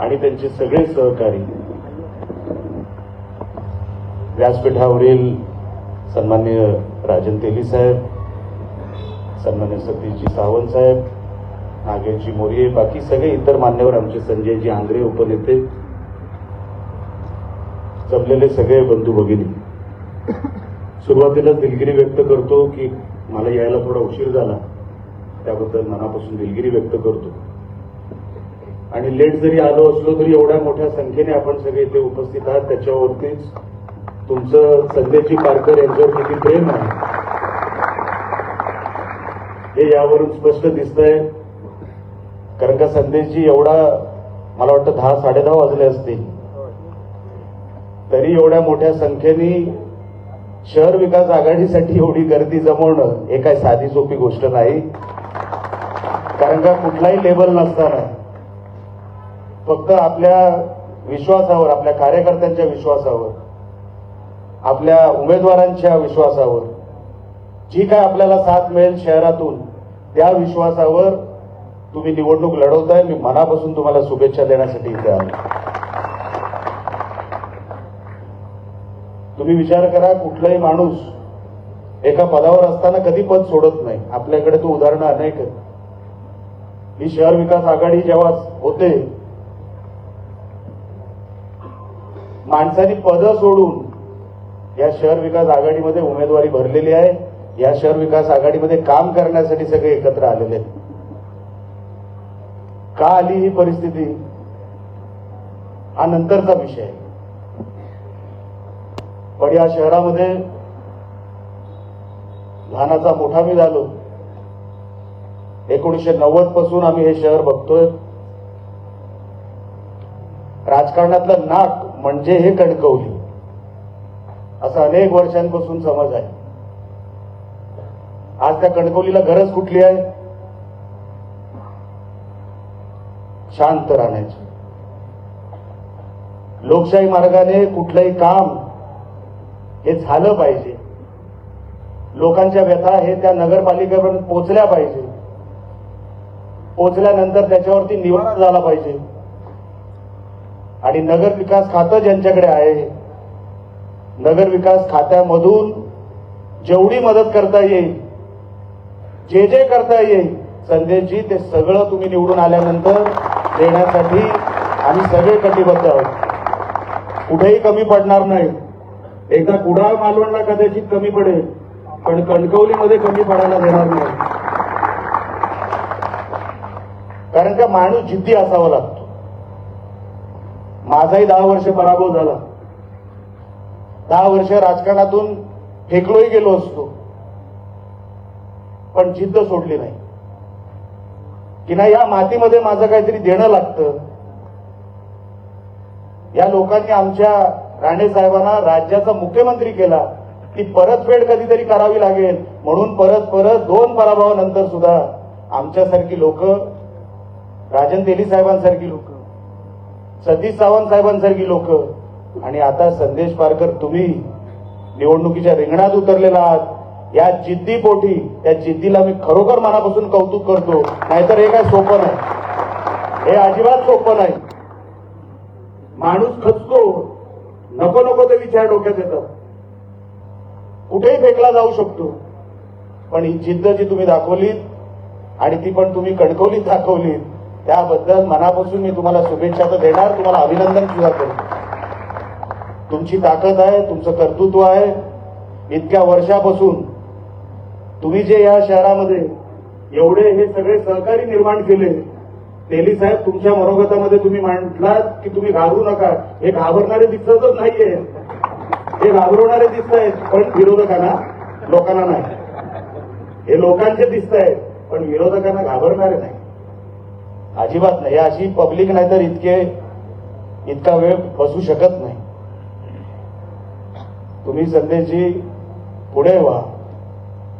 आणि त्यांचे सगळे सहकारी व्यासपीठावरील सन्मान्य राजन तेली साहेब सन्मान्य सतीशजी सावंत साहेब नागेशजी मोरिये बाकी सगळे इतर मान्यवर आमचे संजयजी आंग्रे उपनेते जमलेले सगळे बंधू भगिनी. सुरुवातीलाच दिलगिरी व्यक्त करतो की मला यायला थोडा उशीर झाला. त्याबद्दल मनापासून दिलगिरी व्यक्त करतो. आणि लेट जरी आलो असलो तरी एवढ्या मोठ्या संख्येने आपण सगळे इथे उपस्थित आहात. त्याच्यावरतीच तुमचं संध्याजी पारकर यांच्यावर किती प्रेम आहे. हे यावरून स्पष्ट दिसतंय. कारण का संदेशजी एवढा मला वाटतं दहा साडेदहा वाजले असतील. तरी एवढ्या मोठ्या संख्येने शहर विकास आघाडीसाठी एवढी गर्दी जमवणं हे काय साधी सोपी गोष्ट नाही. कारण का कुठलाही लेबल नसताना फक्त आपल्या विश्वासावर आपल्या कार्यकर्त्यांच्या विश्वासावर आपल्या उमेदवारांच्या विश्वासावर जी काय आपल्याला साथ मिळेल शहरातून त्या विश्वासावर तुम्ही निवडणूक लढवताय. मी मनापासून तुम्हाला शुभेच्छा देण्यासाठी इथे आलो. तुम्ही विचार करा कुठलाही माणूस एका पदावर असताना कधी पद सोडत नाही. आपल्याकडे तो उदाहरणं अनेक आहेत. ही शहर विकास आघाडी जेव्हा होते माणसांनी पदं सोडून या शहर विकास आघाडीमध्ये उमेदवारी भरलेली आहे. या शहर विकास आघाडीमध्ये काम करण्यासाठी सगळे एकत्र आलेले आहेत. का आली ही परिस्थिती? हा नंतरचा विषय पण या शहरामध्ये लहानाचा मोठा मी झालो. एकोणीसशे नव्वदपासून आम्ही हे शहर बघतोय. राजकारणातलं नाक म्हणजे हे कणकवली. असं अनेक वर्षांपासून समज आहे. आज त्या कणकवलीला गरज कुठली आहे? शांत राहण्याची. लोकशाही मार्गाने कुठलंही काम हे झालं पाहिजे. लोकांच्या व्यथा हे त्या नगरपालिकेपर्यंत पोचल्या पाहिजे. पोचल्यानंतर त्याच्यावरती निवारा झाला पाहिजे. आणि नगर विकास खातं ज्यांच्याकडे आहे नगर विकास खात्यामधून जेवढी मदत करता येईल जे जे करता येईल संदेशजी ते सगळं तुम्ही निवडून आल्यानंतर देण्यासाठी आम्ही सगळे कटिबद्ध आहोत. कुठेही कमी पडणार नाही. एकदा कुडाळ मालवणला कदाचित कमी पडेल पण कणकवलीमध्ये कमी पडायला देणार नाही. कारण का माणूस जिद्दी असावा लागतो. माझाही दहा वर्ष पराभव झाला. दहा वर्ष राजकारणातून फेकलोही गेलो असतो. पण जिद्द सोडली नाही. की नाही या मातीमध्ये माझं काहीतरी देणं लागतं. या लोकांनी आमच्या राणे साहेबांना राज्याचा मुख्यमंत्री केला ती परतफेड कधीतरी करावी लागेल. म्हणून परत परत दोन पराभवानंतर सुद्धा आमच्यासारखी लोक राजन तेली साहेबांसारखी लोक सतीश सावंत साहेबांसारखी लोक. आणि आता संदेश पारकर तुम्ही निवडणुकीच्या रिंगणात उतरलेला आहात. या जिद्दी पोटी त्या जिद्दीला मी खरोखर मनापासून कौतुक करतो. नाहीतर हे काय सोपं नाही. हे अजिबात सोपं नाही. माणूस खचतो. नको नको ते विचार डोक्यात येतात. कुठेही फेकला जाऊ शकतो. पण ही जिद्द जी तुम्ही दाखवलीत आणि ती पण तुम्ही कणकवलीत दाखवलीत त्याबद्दल मनापासून मी तुम्हाला शुभेच्छा तर देणार. तुम्हाला अभिनंदन सुद्धा करतो तुमची ताकद आहे तुमचं कर्तृत्व आहे. इतक्या वर्षापासून तुम्ही जे या शहरामध्ये एवढे हे सगळे सहकारी निर्माण केले तेली साहेब तुमच्या मनोगतामध्ये तुम्ही म्हटलात की तुम्ही घाबरू नका. हे घाबरणारे दिसतच नाहीये. हे घाबरवणारे दिसत आहेत पण विरोधकांना लोकांना नाही. हे लोकांचे दिसत आहेत पण विरोधकांना घाबरणारे नाही. अजिबात नाही. अशी पब्लिक नाही तर इतके इतका वेळ बसू शकत नाही. तुम्ही संदेशजी पुढे व्हा.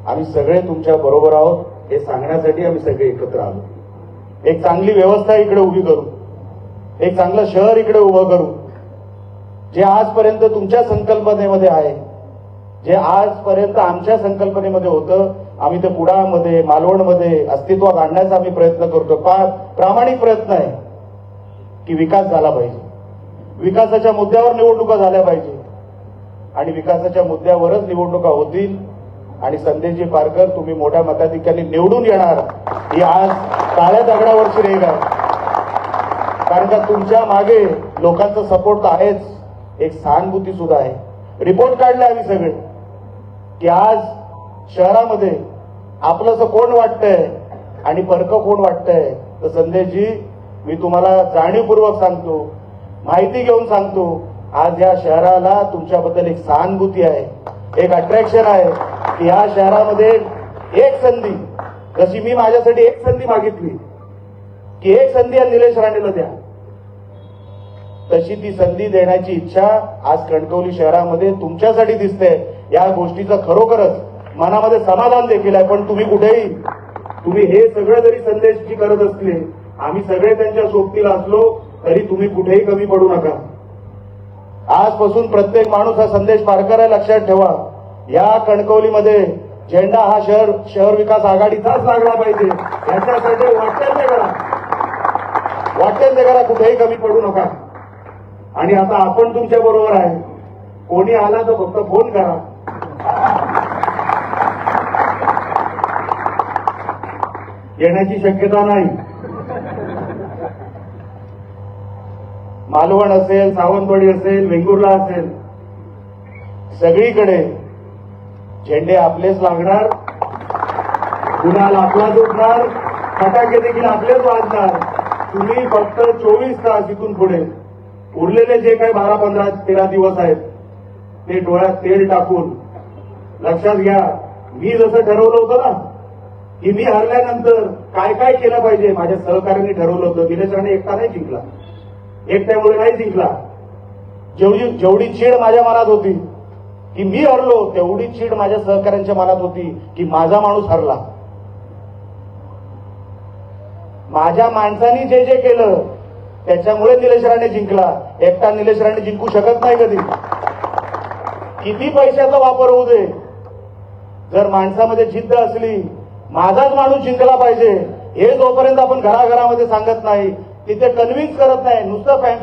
आम्ही सगळे तुमच्या बरोबर आहोत. हे सांगण्यासाठी आम्ही सगळे एकत्र आलो. एक चांगली व्यवस्था इकडे उभी करू. एक चांगलं शहर इकडे उभं करू. जे आजपर्यंत तुमच्या संकल्पनेमध्ये आहे जे आजपर्यंत आमच्या संकल्पनेमध्ये होतं आम्ही ते कुडाळमध्ये मालवणमध्ये अस्तित्वात आणण्याचा आम्ही प्रयत्न करतो प्रामाणिक प्रयत्न आहे की विकास झाला पाहिजे. विकासाच्या मुद्द्यावर निवडणुका झाल्या पाहिजे. आणि विकासाच्या मुद्द्यावरच निवडणुका होतील. आणि संदेशजी पारकर तुम्ही मोठ्या मताधिक्याने निवडून येणार. ही आज काळ्या दगडावरची रेग आहे. कारण का तुमच्या मागे लोकांचा सपोर्ट तर आहेच. एक सहानुभूती सुद्धा आहे. रिपोर्ट काढला आम्ही सगळे. की आज शहरामध्ये आपलंसं कोण वाटतंय? आणि परकं कोण वाटतंय? तर संदेशजी मी तुम्हाला जाणीवपूर्वक सांगतो माहिती घेऊन सांगतो आज या शहराला तुमच्याबद्दल एक सहानुभूती आहे एक अट्रॅक्शन आहे की या शहरामध्ये एक संधी जशी मी माझ्यासाठी एक संधी मागितली की एक संधी या निलेश राणेला द्या. तशी ती संधी देण्याची इच्छा आज कणकवली शहरामध्ये तुमच्यासाठी दिसते. या गोष्टीचं खरोखरच मनामध्ये समाधान देखील आहे. पण तुम्ही कुठेही तुम्ही हे सगळं जरी संदेशची करत असले आम्ही सगळे त्यांच्या सोबतीला असलो तरी तुम्ही कुठेही कमी पडू नका. आजपासून प्रत्येक माणूस हा संदेश पार लक्षात ठेवा. या कणकवलीमध्ये झेंडा हा शहर शहर विकास आघाडीचाच लागला पाहिजे. याच्यासाठी वाटेल ते करा. वाटेल ते करा कुठेही कमी पडू नका. आणि आता आपण तुमच्या बरोबर आहे. कोणी आला तर फक्त फोन करा. येण्याची शक्यता नाही. मालवण असेल सावंतवाडी असेल वेंगुर्ला असेल सगळीकडे झेंडे आपलेच लागणार गुन्हा आपलाच उठणार फटाके देखील आपलेच वाजणार. तुम्ही फक्त चोवीस तास इथून पुढे उरलेले जे काही बारा पंधरा तेरा दिवस आहेत ते डोळ्यात तेल टाकून लक्षात घ्या. मी जसं ठरवलं होतं ना की मी हरल्यानंतर काय काय केलं पाहिजे? माझ्या सहकार्यांनी ठरवलं होतं. निलेश एकटा नाही जिंकला. एकट्यामुळे नाही जिंकला. जेवढी जेवढी चीड माझ्या मनात होती की मी हरलो तेवढी चीड माझ्या सहकाऱ्यांच्या मनात होती की माझा माणूस हरला. माझ्या माणसानी जे जे केलं त्याच्यामुळे निलेश राणे जिंकला. एकटा निलेश राणे जिंकू शकत नाही कधी. किती पैशाचा वापर होऊ दे. जर माणसामध्ये जिद्द असली माझाच माणूस जिंकला पाहिजे. हे जोपर्यंत आपण घराघरामध्ये सांगत नाही तिथे कन्व्हिन्स करत नाही नुसतं फॅन